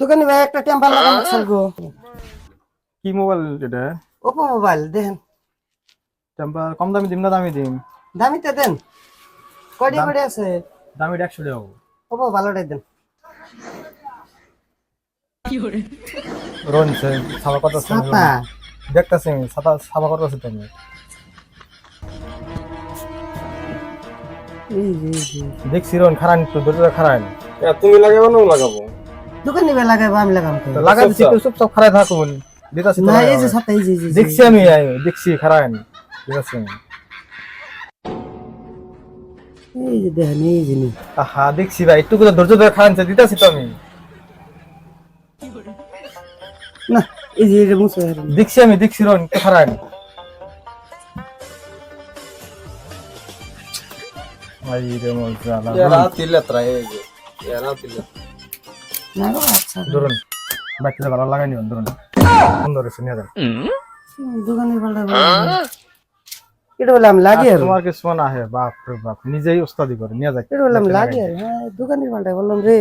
দোকানে ভাই একটা টেম্পার লাগানো ছিল গো। কি মোবাইল এটা? ওপো মোবাইল দেখেন। টেম্পার কম দামি দিম না দামি দিম? দামিতে দেন। কয়টি করে আছে? দামি একশো টাকা ওপো ভালোটাই দেন। রোন সে সাবা কত ছাতা দেখতেছি সাতা সাবা কত আছে তুমি দেখছি রোন খারান একটু দূরে খারান তুমি লাগাবো না লাগাবো? দোকানে ভাই লাগাবো আমি লাগাম তো। তো লাগা দিচ্ছি একটু চুপচাপ খারাই থাকুন দিতাছি না এই যে লাগাবো। ছাতা এই যে। দেখছি আমি আই, দেখছি খারান দিতাছি। আমি এই যে দেখেন এই যে নি। আহা দেখছি ভাই একটু করে ধৈর্য ধরে খারান দিতাছি তো আমি। না এই যে এটা মুছে দেখছি আমি দেখছি রোন খারান ধরুন বাকিটা ভালো লাগাই নিবেন ধরুন সুন্দর হয়েছে নিয়ে যান হুম, দোকানের পাল্টা এটা বলে আমি লাগি আর তোমার কিছু না হে বাপ রে বাপ নিজেই ওস্তাদি করে নিয়ে যাক এটা বললাম লাগে হ্যাঁ বললাম রে